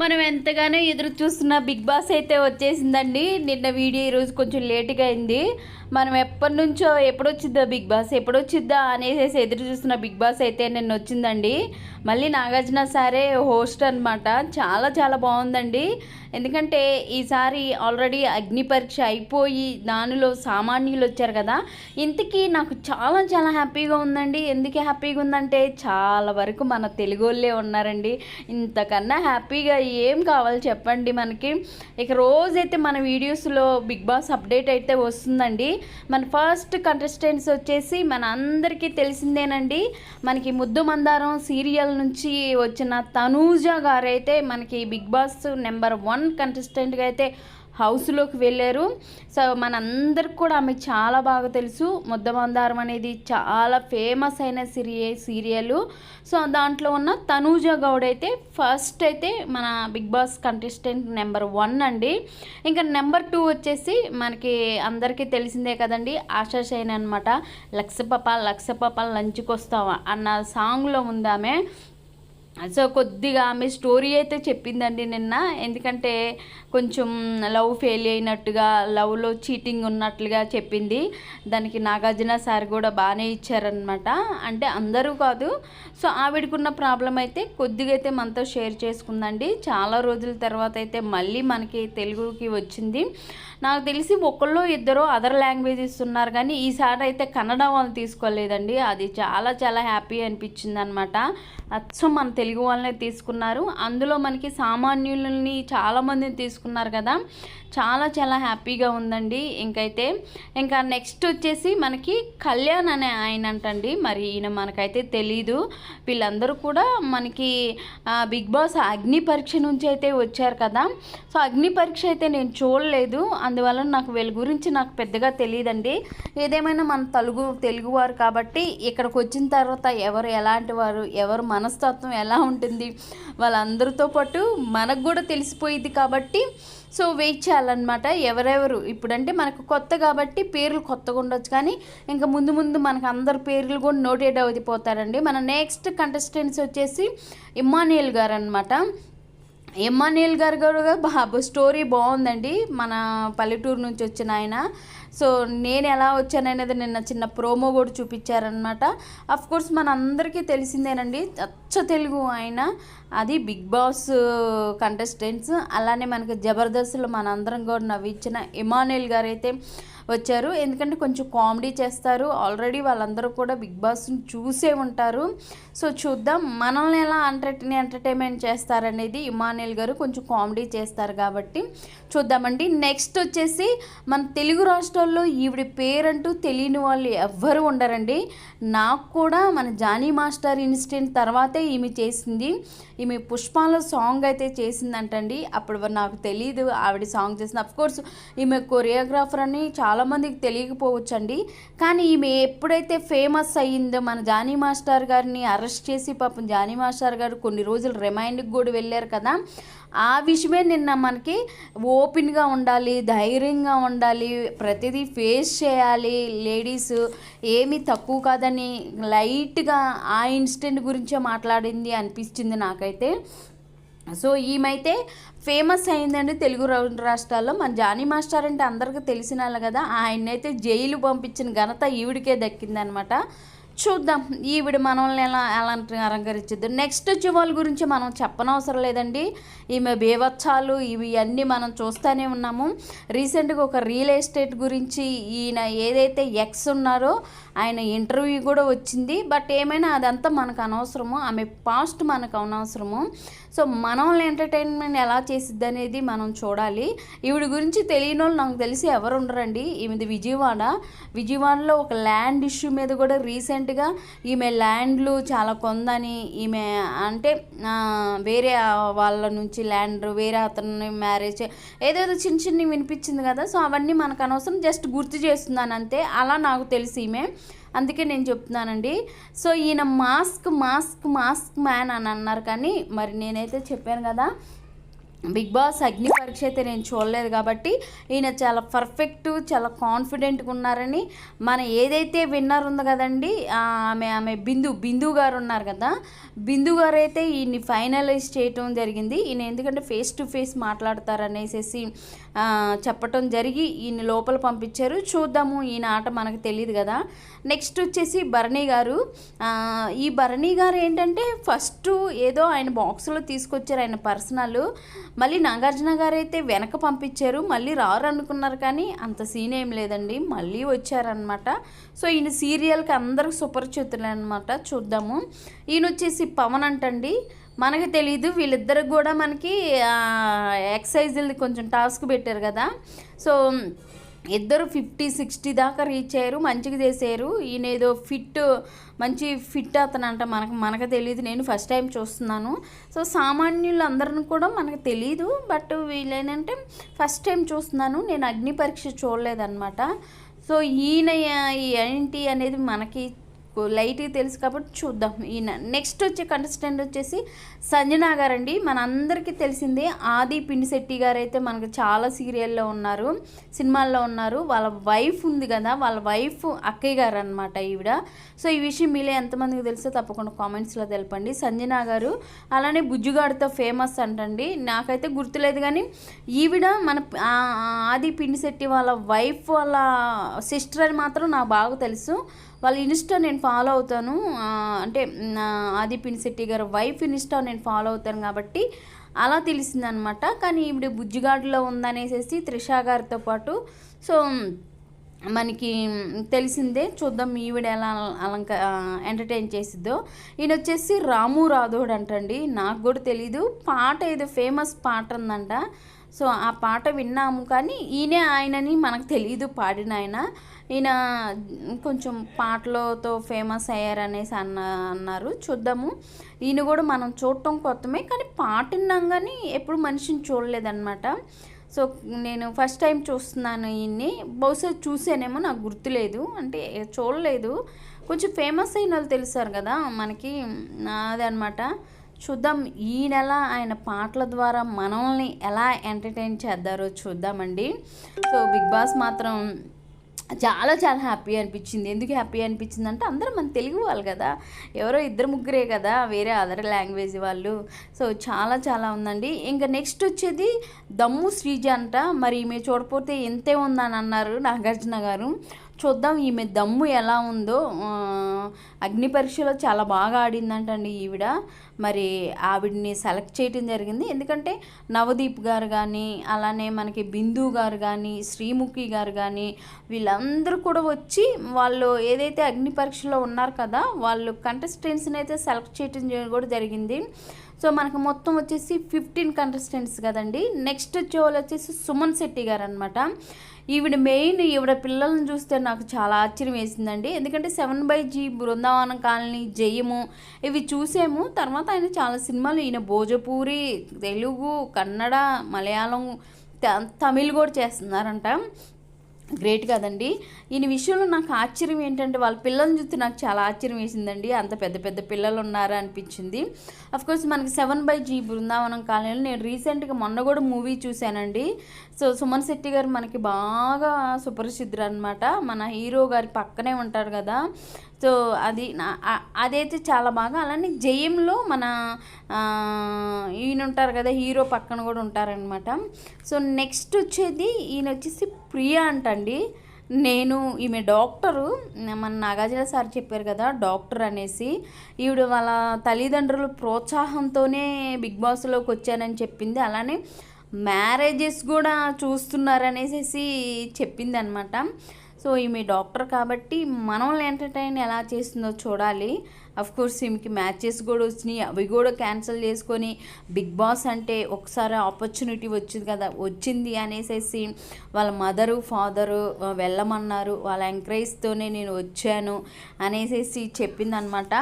మనం ఎంతగానో ఎదురు చూస్తున్న బిగ్ బాస్ అయితే వచ్చేసిందండి. నిన్న వీడియో ఈరోజు కొంచెం లేట్గా అయింది. మనం ఎప్పటి నుంచో ఎప్పుడు వచ్చిద్దా బిగ్ బాస్ ఎప్పుడు వచ్చిద్దా అనేసి ఎదురు చూస్తున్న బిగ్ బాస్ అయితే నిన్న వచ్చిందండి మళ్ళీ నాగార్జున సారే హోస్ట్ అనమాట చాలా చాలా బాగుందండి. ఎందుకంటే ఈసారి ఆల్రెడీ అగ్ని పరీక్ష అయిపోయి దానిలో సామాన్యులు వచ్చారు కదా. ఇంతకీ నాకు చాలా చాలా హ్యాపీగా ఉందండి. ఎందుకు హ్యాపీగా ఉందంటే చాలా వరకు మన తెలుగు వాళ్ళే ఉన్నారండి. ఇంతకన్నా హ్యాపీగా ఏం కావాలి చెప్పండి మనకి. ఇక రోజైతే మన వీడియోస్లో బిగ్ బాస్ అప్డేట్ అయితే వస్తుందండి. మన ఫస్ట్ కంటెస్టెంట్స్ వచ్చేసి మన అందరికీ తెలిసిందేనండి. మనకి ముద్దు మందారం సీరియల్ నుంచి వచ్చిన తనూజ గారు అయితే మనకి బిగ్ బాస్ నెంబర్ వన్ కంటెస్టెంట్గా అయితే హౌస్లోకి వెళ్ళారు. సో మనందరికి కూడా ఆమె చాలా బాగా తెలుసు. ముద్దమందారం అనేది చాలా ఫేమస్ అయిన సిరియే సీరియల్. సో దాంట్లో ఉన్న తనూజ గౌడ్ అయితే ఫస్ట్ అయితే మన Bigg Boss contestant number one అండి. ఇంకా నెంబర్ టూ వచ్చేసి మనకి అందరికీ తెలిసిందే కదండి ఆశా షైన్ అనమాట లక్ష పాప లక్ష పాప లంచ్కి వస్తావా అన్న సాంగ్లో ఉందామే సో కొద్దిగా ఆమె స్టోరీ అయితే చెప్పిందండి నిన్న. ఎందుకంటే కొంచెం లవ్ ఫెయిల్ అయినట్టుగా లవ్లో చీటింగ్ ఉన్నట్లుగా చెప్పింది. దానికి నాగార్జున సార్ కూడా బాగానే ఇచ్చారనమాట అంటే అందరూ కాదు. సో ఆవిడకున్న ప్రాబ్లం అయితే కొద్దిగా అయితే మనతో షేర్ చేసుకుందండి. చాలా రోజుల తర్వాత అయితే మళ్ళీ మనకి తెలుగుకి వచ్చింది. నాకు తెలిసి ఒకళ్ళు ఇద్దరు అదర్ లాంగ్వేజెస్ ఉన్నారు కానీ ఈసారి అయితే కన్నడ వాళ్ళు తీసుకోలేదండి. అది చాలా చాలా హ్యాపీ అనిపించింది అనమాట అచ్చం మన తెలుగు వాళ్ళనే తీసుకున్నారు. అందులో మనకి సామాన్యులని చాలామందిని తీసుకున్నారు కదా. చాలా చాలా హ్యాపీగా ఉందండి. ఇంకైతే ఇంకా నెక్స్ట్ వచ్చేసి మనకి కళ్యాణ్ అనే ఆయన అంటండి మరి ఈయన మనకైతే తెలీదు. వీళ్ళందరూ కూడా మనకి బిగ్ బాస్ అగ్ని పరీక్ష నుంచి అయితే వచ్చారు కదా. సో అగ్ని పరీక్ష అయితే నేను చూడలేదు. అందువల్ల నాకు వీళ్ళ గురించి నాకు పెద్దగా తెలియదండి ఏదేమైనా మన తెలుగు తెలుగువారు కాబట్టి ఇక్కడికి వచ్చిన తర్వాత ఎవరు ఎలాంటి వారు ఎవరు మనస్తత్వం ఎలా ఉంటుంది వాళ్ళందరితో పాటు మనకు కూడా తెలిసిపోయింది కాబట్టి సో వెయిట్ చేయాలన్నమాట ఎవరెవరు. ఇప్పుడంటే మనకు కొత్త కాబట్టి పేర్లు కొత్తగా ఉండొచ్చు కానీ ఇంకా ముందు ముందు మనకు అందరి పేర్లు కూడా నోటేట్ అవుతారండి మన నెక్స్ట్ కంటెస్టెంట్స్ వచ్చేసి ఇమ్మానియల్ గారు అనమాట ఎమ్మానియల్ గారు కూడా బాబు స్టోరీ బాగుందండి. మన పల్లెటూరు నుంచి వచ్చిన ఆయన. సో నేను ఎలా వచ్చాననేది నిన్న చిన్న ప్రోమో కూడా చూపించారనమాట కోర్స్ మన అందరికీ తెలిసిందేనండి అచ్చ తెలుగు ఆయన అది బిగ్ బాస్ కంటెస్టెంట్స్ అలానే మనకి జబర్దస్త్లో మనందరం కూడా నవ్వించిన ఇమానుయల్ గారు అయితే వచ్చారు. ఎందుకంటే కొంచెం కామెడీ చేస్తారు. ఆల్రెడీ వాళ్ళందరూ కూడా బిగ్ బాస్ని చూసే ఉంటారు. సో చూద్దాం. మనల్ని ఎలా ఎంటర్టైన్ ఎంటర్టైన్మెంట్ చేస్తారనేది ఇమానుయల్ గారు కొంచెం కామెడీ చేస్తారు కాబట్టి చూద్దామండి. నెక్స్ట్ వచ్చేసి మన తెలుగు రాష్ట్రాల్లో ఈవిడ పేరంటూ తెలియని వాళ్ళు ఎవ్వరు ఉండరండి. నాకు కూడా మన జానీ మాస్టర్ ఇన్సిడెంట్ తర్వాతే ఈమె చేసింది. ఈమె పుష్పాలో సాంగ్ అయితే చేసిందంటండి. అప్పుడు నాకు తెలియదు ఆవిడ సాంగ్ చేసింది. అఫ్ కోర్స్ ఈమె కొరియోగ్రాఫర్ అని చాలామందికి తెలియకపోవచ్చండి. కానీ ఈమె ఎప్పుడైతే ఫేమస్ అయ్యిందో మన జానీ మాస్టర్ గారిని అరెస్ట్ చేసి పాపం జానీ మాస్టర్ గారు కొన్ని రోజులు రిమైండ్కి కూడా వెళ్ళారు కదా. ఆ విషయమే నిన్న మనకి ఓపెన్గా ఉండాలి ధైర్యంగా ఉండాలి ప్రతిదీ ఫేస్ చేయాలి. లేడీస్ ఏమీ తక్కువ కాదని లైట్గా ఆ ఇన్సిడెంట్ గురించే మాట్లాడింది అనిపించింది నాకైతే. సో ఈమెయితే ఫేమస్ అయిందండి తెలుగు రాష్ట్రాల్లో. మన జానీ మాస్టర్ అంటే అందరికీ తెలిసిన వాళ్ళు కదా ఆయన్నైతే జైలు పంపించిన ఘనత ఈవిడికే దక్కిందనమాట. చూద్దాం. ఈవిడ మనల్ని ఎలా ఎలాంటి అలంకరించద్దు. నెక్స్ట్ వచ్చే వాళ్ళ గురించి మనం చెప్పనవసరం లేదండి. ఈమె బీవత్సాలు ఇవి అన్నీ మనం చూస్తూనే ఉన్నాము. రీసెంట్గా ఒక రియల్ ఎస్టేట్ గురించి ఈయన ఏదైతే ఎక్స్ ఉన్నారో ఆయన ఇంటర్వ్యూ కూడా వచ్చింది. బట్ ఏమైనా అదంతా మనకు అనవసరము ఆమె పాస్ట్ మనకు అనవసరము సో మనల్ని ఎంటర్టైన్మెంట్ ఎలా చేసిద్ది అనేది మనం చూడాలి. ఈవిడ గురించి తెలియని వాళ్ళు నాకు తెలిసి ఎవరు ఉండరండి. ఈమెది విజయవాడ. విజయవాడలో ఒక ల్యాండ్ ఇష్యూ మీద కూడా రీసెంట్గా ఈమె ల్యాండ్లు చాలా కొందని ఈమె అంటే వేరే వాళ్ళ నుంచి ల్యాండ్ వేరే అతని మ్యారేజ్ ఏదేదో చిన్న చిన్న వినిపించింది కదా. సో అవన్నీ మనకు అనవసరం జస్ట్ గుర్తు చేస్తున్నాను అంతే అలా నాకు తెలిసి ఈమె. అందుకే నేను చెప్తున్నానండి. సో ఈయన మాస్క్ మాస్క్ మాస్క్ మ్యాన్ అని అన్నారు కానీ మరి నేనైతే చెప్పాను కదా బిగ్ బాస్ అగ్ని పరీక్ష అయితే నేను చూడలేదు కాబట్టి ఈయన చాలా పర్ఫెక్ట్ చాలా కాన్ఫిడెంట్గా ఉన్నారని మన ఏదైతే విన్నర్ ఉంది కదండి ఆమె ఆమె బిందు బిందు గారు ఉన్నారు కదా బిందు గారు అయితే ఈయన్ని ఫైనలైజ్ చేయటం జరిగింది. ఈయన ఎందుకంటే ఫేస్ టు ఫేస్ మాట్లాడతారనేసి చెప్పటం జరిగి ఈయన లోపల పంపించారు. చూద్దాము ఈయన ఆట మనకు తెలియదు కదా. నెక్స్ట్ వచ్చేసి భరణి గారు. ఈ భరణి గారు ఏంటంటే ఫస్ట్ ఏదో ఆయన బాక్స్లో తీసుకొచ్చారు ఆయన పర్సనల్ మళ్ళీ నాగార్జున గారు అయితే వెనక పంపించారు. మళ్ళీ రారు అనుకున్నారు కానీ అంత సీన్ ఏం లేదండి. మళ్ళీ వచ్చారనమాట సో ఈయన సీరియల్కి అందరికి సుపరిచితులు అనమాట చూద్దాము. ఈయన వచ్చేసి పవన్ అంటండి. మనకు తెలీదు వీళ్ళిద్దరికి కూడా మనకి ఎక్సైజులది కొంచెం టాస్క్ పెట్టారు కదా. సో ఇద్దరు ఫిఫ్టీ సిక్స్టీ దాకా రీచ్ అయ్యారు మంచిగా చేశారు. ఈయన ఏదో ఫిట్ మంచి ఫిట్ అతను అంట మనకు మనకు తెలియదు నేను ఫస్ట్ టైం చూస్తున్నాను. సో సామాన్యులందరిని కూడా మనకు తెలియదు బట్ వీళ్ళేనంటే ఫస్ట్ టైం చూస్తున్నాను నేను అగ్ని పరీక్ష చూడలేదన్నమాట. సో ఈయన ఏంటి అనేది మనకి లైట్గా తెలుసు కాబట్టి చూద్దాం. ఈయన నెక్స్ట్ వచ్చే కంటెస్టెంట్ వచ్చేసి సంజనా గారండి. మనందరికీ తెలిసిందే ఆది పిండిశెట్టి గారు అయితే మనకు చాలా సీరియల్లో ఉన్నారు సినిమాల్లో ఉన్నారు. వాళ్ళ వైఫ్ ఉంది కదా వాళ్ళ వైఫ్ అక్కయ్య గారు అనమాట ఈవిడ. సో ఈ విషయం మీలో ఎంతమందికి తెలిసో తప్పకుండా కామెంట్స్లో తెలపండి. సంజనా గారు అలానే బుజ్జుగాడితో ఫేమస్ అంటండి. నాకైతే గుర్తులేదు కానీ ఈవిడ మన ఆది పిండిశెట్టి వాళ్ళ వైఫ్ వాళ్ళ సిస్టర్ అని మాత్రం నాకు బాగా తెలుసు. వాళ్ళ ఇన్స్టా నేను ఫాలో అవుతాను. అంటే నా ఆది పినిశెట్టి గారు వైఫ్ ఇన్స్టా నేను ఫాలో అవుతాను కాబట్టి అలా తెలిసిందనమాట. కానీ ఇప్పుడు బుజ్జిగాడులో ఉందనేసేసి త్రిష గారితో పాటు. సో మనకి తెలిసిందే చూద్దాం ఈవిడ ఎలా అలంక ఎంటర్టైన్ చేసిద్దో. ఈయన వచ్చేసి రాము రాధోడు అంటండి. నాకు కూడా తెలీదు. పాట ఏదో ఫేమస్ పాట ఉందంట. సో ఆ పాట విన్నాము కానీ ఈయనే ఆయనని మనకు తెలియదు పాడిన ఆయన. ఈయన కొంచెం పాటలతో ఫేమస్ అయ్యారనేసి అన్న అన్నారు. చూద్దాము. ఈయన కూడా మనం చూడటం కొత్తమే కానీ పాట విన్నాం కానీ ఎప్పుడు మనిషిని చూడలేదన్నమాట. సో నేను ఫస్ట్ టైం చూస్తున్నాను ఈయన్ని. బహుశా చూసానేమో నాకు గుర్తులేదు. అంటే చూడలేదు. కొంచెం ఫేమస్ అయిన వాళ్ళు తెలుసారు కదా మనకి. అదనమాట చూద్దాం ఈ నెల ఆయన పాటల ద్వారా మనల్ని ఎలా ఎంటర్టైన్ చేద్దారో చూద్దామండి. సో బిగ్ బాస్ మాత్రం చాలా చాలా హ్యాపీ అనిపించింది. ఎందుకు హ్యాపీ అనిపించింది అంటే అందరూ మన తెలుగు వాళ్ళు కదా. ఎవరో ఇద్దరు ముగ్గురే కదా వేరే అదర్ లాంగ్వేజ్ వాళ్ళు. సో చాలా చాలా ఉందండి. ఇంకా నెక్స్ట్ వచ్చేది దమ్ము శ్రీజ అంట. మరి ఈమె చూడపోతే ఎంతే ఉందని అన్నారు నాగార్జున గారు. చూద్దాం ఈమె దమ్ము ఎలా ఉందో. అగ్ని పరీక్షలో చాలా బాగా ఆడిందంటండి ఈవిడ. మరి ఆవిడని సెలెక్ట్ చేయటం జరిగింది. ఎందుకంటే నవదీప్ గారు కానీ అలానే మనకి బిందు గారు కానీ శ్రీముఖి గారు కానీ వీళ్ళందరూ కూడా వచ్చి వాళ్ళు ఏదైతే అగ్ని పరీక్షలో ఉన్నారు కదా వాళ్ళు కంటెస్టెంట్స్ని అయితే సెలెక్ట్ చేయటం కూడా జరిగింది. సో మనకు మొత్తం వచ్చేసి ఫిఫ్టీన్ కంటెస్టెంట్స్ కదండి. నెక్స్ట్ వచ్చే వాళ్ళు వచ్చేసి సుమన్ శెట్టి గారు అనమాట ఈవిడ మెయిన్ ఈవిడ పిల్లల్ని చూస్తే నాకు చాలా ఆశ్చర్యం వేసిందండి. ఎందుకంటే seven by G Brindavanam colony జయము ఇవి చూసాము. తర్వాత ఆయన చాలా సినిమాలు ఈయన భోజపూరి తెలుగు కన్నడ మలయాళం తమిళ్ కూడా చేస్తున్నారంట. గ్రేట్ కదండి. ఈయన విషయంలో నాకు ఆశ్చర్యం ఏంటంటే వాళ్ళ పిల్లల్ని చూస్తే నాకు చాలా ఆశ్చర్యం వేసిందండి. అంత పెద్ద పెద్ద పిల్లలు ఉన్నారా అనిపించింది. కోర్స్ మనకి సెవెన్ బై జీ బృందావనం కాలనీలో నేను రీసెంట్గా మొన్న కూడా మూవీ చూశానండి. సో సుమన్ శెట్టి గారు మనకి బాగా సుపరిచితులు అనమాట మన హీరో గారి పక్కనే ఉంటారు కదా. సో అది నా- అదైతే చాలా బాగా. అలానే జయంలో మన ఈయన ఉంటారు కదా హీరో పక్కన కూడా ఉంటారనమాట సో నెక్స్ట్ వచ్చేది ఈయన వచ్చేసి ప్రియా అంటండి. నేను ఈమె డాక్టరు. మన నాగార్జున సార్ చెప్పారు కదా డాక్టర్ అనేసి. ఈవిడ వాళ్ళ తల్లిదండ్రుల ప్రోత్సాహంతోనే బిగ్ బాస్లోకి వచ్చానని చెప్పింది. అలానే మ్యారేజెస్ కూడా చూస్తున్నారనేసి చెప్పింది అనమాట సో ఈమె డాక్టర్ కాబట్టి మనల్ని ఎంటర్టైన్ ఎలా చేస్తుందో చూడాలి. అఫ్ కోర్స్ ఈమెకి మ్యాచెస్ కూడా వచ్చినాయి. అవి కూడా క్యాన్సిల్ చేసుకొని బిగ్ బాస్ అంటే ఒకసారి ఆపర్చునిటీ వచ్చింది కదా వచ్చింది అనేసి వాళ్ళ మదరు ఫాదరు వెళ్ళమన్నారు. వాళ్ళ ఎంకరేజ్తోనే నేను వచ్చాను అనేసి చెప్పిందనమాట.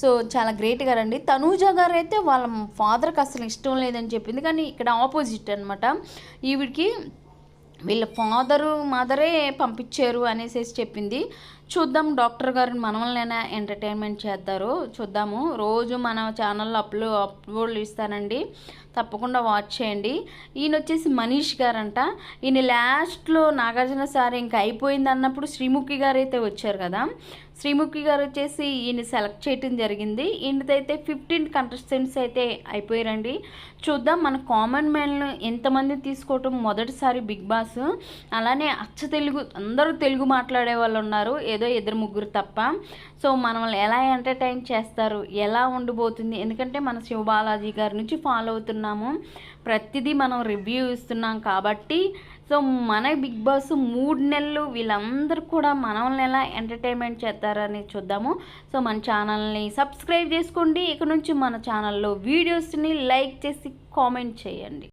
సో చాలా గ్రేట్ గారండి తనూజ గారు అయితే వాళ్ళ ఫాదర్కి అసలు ఇష్టం లేదని చెప్పింది. కానీ ఇక్కడ ఆపోజిట్ అనమాట ఈవిడికి వీళ్ళ ఫాదరు మదరే పంపించారు అనేసి చెప్పింది. చూద్దాం డాక్టర్ గారు మనల్నైనా ఎంటర్టైన్మెంట్ చేస్తారు చూద్దాము. రోజు మన ఛానల్లో అప్లో అప్లోడ్ ఇస్తానండి. తప్పకుండా వాచ్ చేయండి. ఈయన వచ్చేసి మనీష్ గారంట. ఈయన లాస్ట్లో నాగార్జున సార్ ఇంకా అయిపోయింది అన్నప్పుడు శ్రీముఖి గారు అయితే వచ్చారు కదా. శ్రీముఖి గారు వచ్చేసి ఈయన సెలెక్ట్ చేయటం జరిగింది. ఈయనదైతే ఫిఫ్టీన్ కంటెస్టెంట్స్ అయితే అయిపోయారండి. చూద్దాం మన కామన్ మ్యాన్లు ఎంతమంది తీసుకోవటం మొదటిసారి బిగ్ బాస్. అలానే అచ్చ తెలుగు అందరూ తెలుగు మాట్లాడే వాళ్ళు ఉన్నారు ఏదో ఇద్దరు ముగ్గురు తప్ప. సో మనల్ని ఎలా ఎంటర్టైన్ చేస్తారు? ఎలా ఉండబోతుంది? ఎందుకంటే మన శివబాలాజీ గారి నుంచి ఫాలో అవుతున్నాము. ప్రతిదీ మనం రివ్యూ ఇస్తున్నాం కాబట్టి. సో మన బిగ్ బాస్ మూడు నెలలు వీళ్ళందరూ కూడా మనల్ని ఎలా ఎంటర్టైన్మెంట్ చేస్తారని చూద్దాము. సో మన ఛానల్ని సబ్స్క్రైబ్ చేసుకోండి. ఇక నుంచి మన ఛానల్లో వీడియోస్ని లైక్ చేసి కామెంట్ చేయండి.